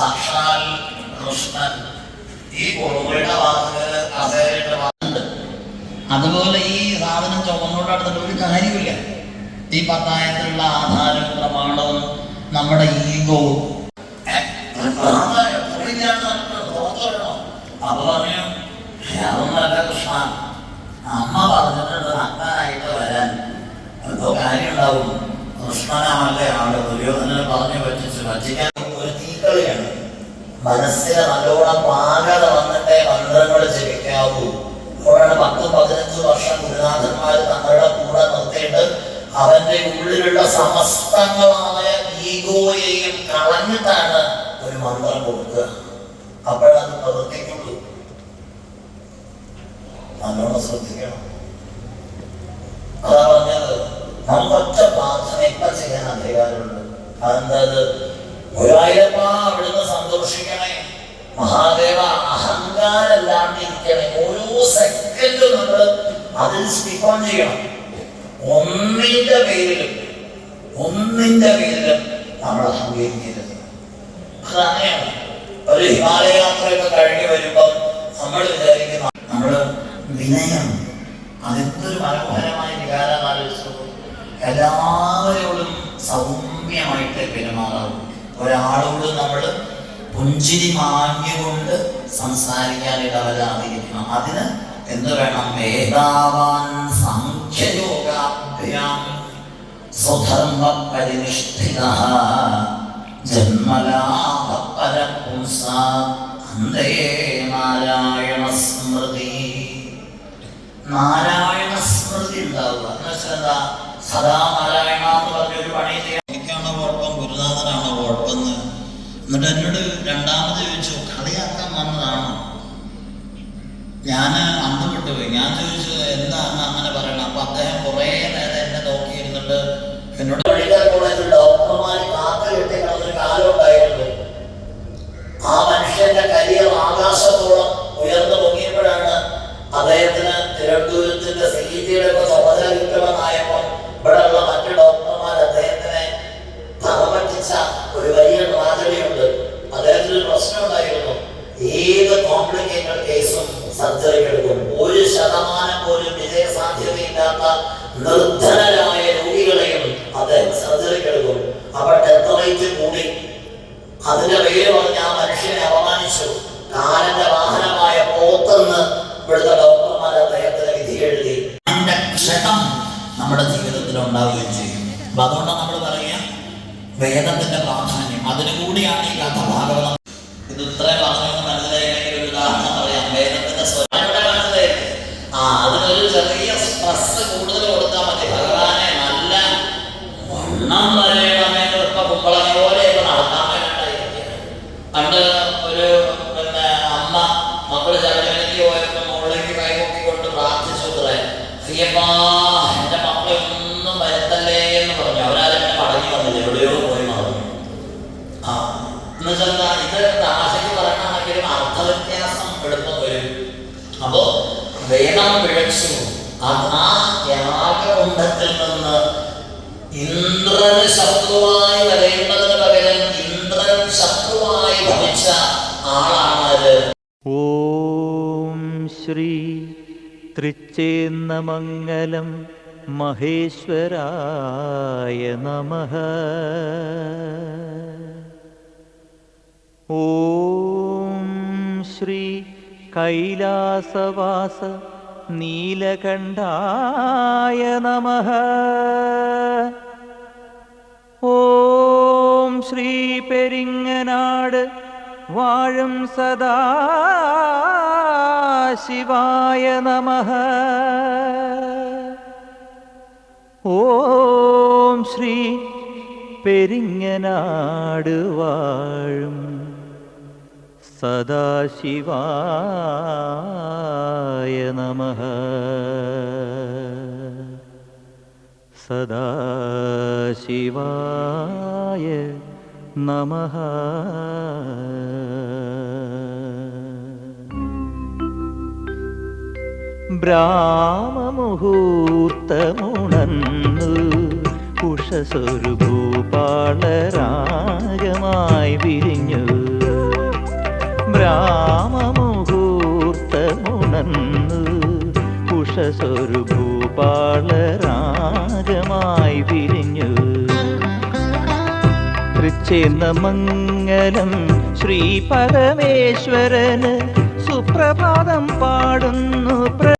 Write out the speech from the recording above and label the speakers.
Speaker 1: സാക്ഷാൽ കൃഷ്ണൻ. ഈ കുറുമയുടെ വാക്കുകൾ അസേരയുടെ വാക്കുണ്ട്. അതുപോലെ ഈ സാധനം ചുമന്നോട്ട് അടുത്തിട്ട് ഒരു കാര്യമില്ല ഈ പത്തായത്തിലുള്ള ആധാരവും പ്രമാണവും നമ്മുടെ ഈഗോവും അപ്പൊ കൃഷ്ണ. അമ്മ പറഞ്ഞിട്ടുണ്ട് നഗ്നനായിട്ട് വരാൻ എന്തോ കാര്യം ഉണ്ടാവും കൃഷ്ണനാണല്ലേ ആൾ ദുര്യോധനനെ പറഞ്ഞു പറ്റിച്ച് വച്ചിക്കാൻ തീക്കളിയാണ് മനസ്സിന് നല്ലോണം പാകത വന്നിട്ടേ മന്ത്രങ്ങൾ ജപിക്കാവൂ. അപ്പോഴാണ് പത്തും പതിനഞ്ചും വർഷം ഗുരുനാഥന്മാർ തങ്ങളുടെ കൂടെ നിർത്തിയിട്ട് അവന്റെ ഉള്ളിലുള്ള സമസ്തങ്ങളായ ഈഗോയെയും കളഞ്ഞിട്ടാണ് ഒരു മന്ത്രം കൊടുക്കുക. അപ്പോഴത് പ്രവർത്തിക്കുള്ളൂ. നല്ലോണം ശ്രദ്ധിക്കണം. അതാ പറഞ്ഞത് നമ്മൊറ്റ പ്രാർത്ഥന ഇപ്പൊ ചെയ്യാൻ അധികാരമുണ്ട്. അതെന്താ ഒരായിരപ്പാ സ്റ്റിക്ക് ചെയ്യണം ഒന്നിന്റെ പേരിലും ഒന്നിന്റെ പേരിലും നമ്മൾ സ്വീകരിക്കരുത് അതങ്ങനെയാണ്. ഒരു ഹിമാലയ കഴിഞ്ഞ് വരുമ്പം നമ്മൾ വിചാരിക്കുന്ന നമ്മൾ വിനയം അതെന്തൊരു മനോഹരമായ വികാരം ആലോചിച്ചു എല്ലാവരോടും സൗമ്യമായിട്ട് പെരുമാറാവും. ഒരാളോട് നമ്മൾ പുഞ്ചിരി മാഞ്ഞുകൊണ്ട് സംസാരിക്കാൻ ഇടവരാതിരിക്കണം. അതിന് എന്ത് വേണം വേദാവാൻ സാഖ്യയോഗാഭ്യാം. സ്വധർമ്മ പരിനിഷ്ഠിത ജന്മലാഭ പരപുംസ അന്തേ നാരായണ സ്മൃതി നാരായണ സ്മൃതി ഉണ്ടാവുക എന്ന് സദാ നാരായണ എന്ന് പറഞ്ഞൊരു പണി ചെയ്യാൻ എനിക്കാണോ കുഴപ്പം? ഗുരുനാഥനാണോ കുഴപ്പം എന്നിട്ട് എന്നോട് രണ്ടാമത് ചോദിച്ചു കളിയാക്കാൻ വന്നതാണോ? ഞാൻ അന്ന് പോയി. ഞാൻ ചോദിച്ചു എന്താ അന്ന് അങ്ങനെ പറയണം? അപ്പൊ അദ്ദേഹം കുറെ നേരം എന്നെ നോക്കിയിരുന്നിട്ട് എന്നോട് ആ മനുഷ്യന്റെ കരിയർ ആകാശത്തോളം ഉയർന്നു പൊങ്ങിയപ്പോഴാണ് അദ്ദേഹത്തിന് തിരുവനന്തപുരത്തിന്റെ സി ജിയുടെ ചുമതല കിട്ടുമെന്നായപ്പോൾ ഇവിടെയുള്ള മറ്റു ഡോക്ടർമാർ അദ്ദേഹത്തിനെ തറപറ്റിച്ച ഒരു വലിയ ട്രാജഡിയുണ്ട് അദ്ദേഹത്തിന് ഒരു പ്രശ്നം ഉണ്ടായിരുന്നു ഏത് കോംപ്ലിക്കേറ്റഡ് കേസും സർജറി എടുക്കും ഒരു ശതമാനം പോലും വിജയ സാധ്യതയില്ലാത്ത നിർദ്ധനരായ രോഗികളെയും അദ്ദേഹം സർജറിക്ക് എടുക്കും അപ്പൊ ഡെത്ത് റേറ്റ് കൂടി അതിന്റെ പേര് പറഞ്ഞ് ആ മനുഷ്യനെ അപമാനിച്ചു. കാലന്റെ വാഹനമായ പോത്തെന്ന് ഇവിടുത്തെ ഡോക്ടർമാർ അദ്ദേഹത്തിന് വിധി എഴുതി. അതിന്റെ നമ്മുടെ ജീവിതത്തിൽ ഉണ്ടാവുകയും ചെയ്യും. അപ്പൊ അതുകൊണ്ടാണ് നമ്മൾ പറയുക വേദത്തിന്റെ പ്രാധാന്യം. അതിനു കൂടിയാണ് ഈ കഥ ഭാഗവതം ഇത് ഇത്രയും അയ്യപ്പാ ഒന്നും എന്ന് പറഞ്ഞു. അവരാരും പോയി ആ വരും ആ ഇന്ദ്രന് ശത്രുവായി
Speaker 2: തൃച്ചേന്നമംഗലം മഹേശ്വരായ നമ. ഓം ശ്രീ കൈലാസവാസ നീലകണ്ഠായ നമ. ഓം ശ്രീ പെരിങ്ങനാട് വാഴും സദാ ശിവായ നമ. ഓം ശ്രീ പെരിങ്ങനാട് വാഴും സദാശിവായ നമ. സദാശിവായ നമഃ. ബ്രാഹ്മമുഹൂർത്തമുണന്നു ഉഷസൊരു ഭൂപാളരാഗമായി വിരിഞ്ഞു. ബ്രാഹ്മമുഹൂർത്തമുണന്നു ഉഷസൊരു ഭൂപാളരാഗമായി വിരിഞ്ഞു. തൃച്ചേന്ന മംഗലം ശ്രീ പരമേശ്വരന് സുപ്രഭാതം പാടുന്നു.